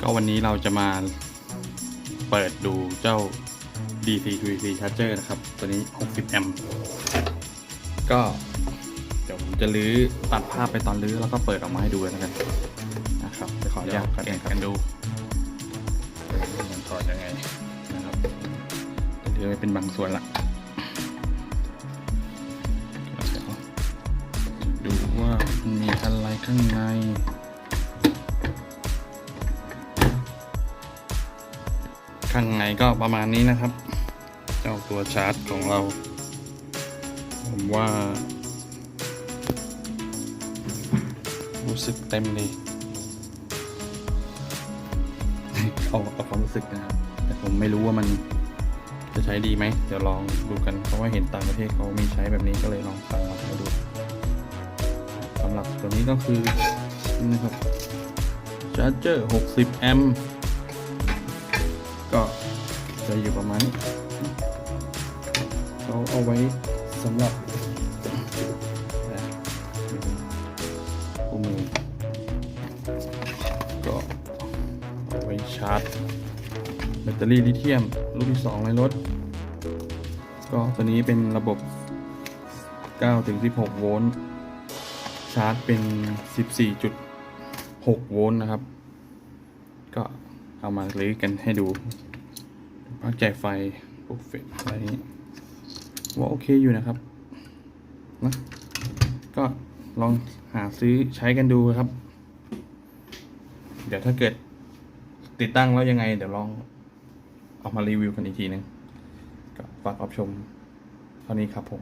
ก็วันนี้เราจะมาเปิดดูเจ้า DC QC Charger นะครับ ตัวนี้ 60 แอมป์ก็เดี๋ยวผมจะลื้อตัดภาพไปตอนลื้อแล้วก็เปิดออกมาให้ดูแล้วกันนะครับจะขออนุญาตกันกันดูมันถอดยังไงนะครับเดี๋ยวเป็นบางส่วนละเดี๋ยวดูว่ามันมีอะไรข้างใน ข้างในก็ประมาณนี้นะครับ เจ้าตัวชาร์จของเรา ผมว่า รู้สึกเต็มเลยเอาเอาความรู้สึกนะครับ แต่ผมไม่รู้ว่ามันจะใช้ดีไหม เดี๋ยวลองดูกัน เพราะว่าเห็นต่างประเทศเขามีใช้แบบนี้ก็เลยลองสั่งมาใช้ดูสำหรับตัวนี้ก็คือนะครับชาร์จเจอร์ 60 แอมป์ จะอยู่ประมาณนี้เขาเอาไว้สำหรับนะคู่มือก็เอาไว้ชาร์จแบตเตอรี่ลิเธียมรุ่นที่ 2 ในรถ ก็ตัวนี้เป็นระบบ 9-16 โวลต์ชาร์จเป็น 14.6 โวลต์นะครับ ก็เอามาลื้อกันให้ดู ปลั๊กจ่ายไฟพวกเฟสอะไรนี้ว่าโอเคอยู่นะครับนะก็ลองหาซื้อใช้กันดูครับ เดี๋ยวถ้าเกิดติดตั้งแล้วยังไง เดี๋ยวลองเอามารีวิวกันอีกทีนึงก็ฝากรับชมเท่านี้ครับผม